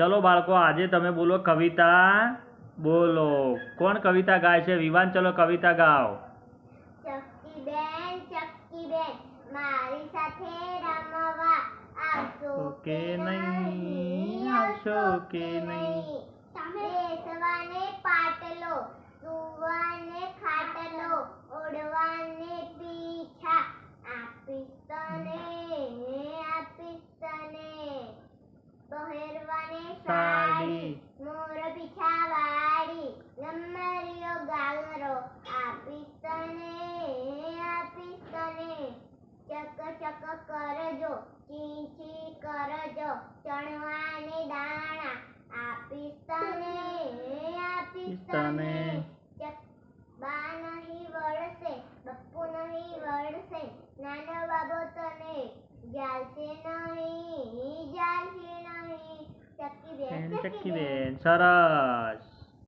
ચલો બાળકો આજે તમે બોલો કવિતા. બોલો. કોણ કવિતા ગાય છે? વિવાન ચલો કવિતા ગાઓ. મારી સાથે રમવા આવશો કે નહીં? આવશો કે નહીં બેસવાને પાટલો સુવાને ખાટલો ઓઢવાને પીછા આપીશ તને આપીશ તને પહેરવાને સાડી. મોર પીછા વાળી ગમરીઓ ગાગરો આપીશ તને આપીશ તને. ચક ચક કરજો ચી ચી કરજો ચણવાને દાણા આપીશ તને આપીશ તને. 음, 엔제키맨 잘하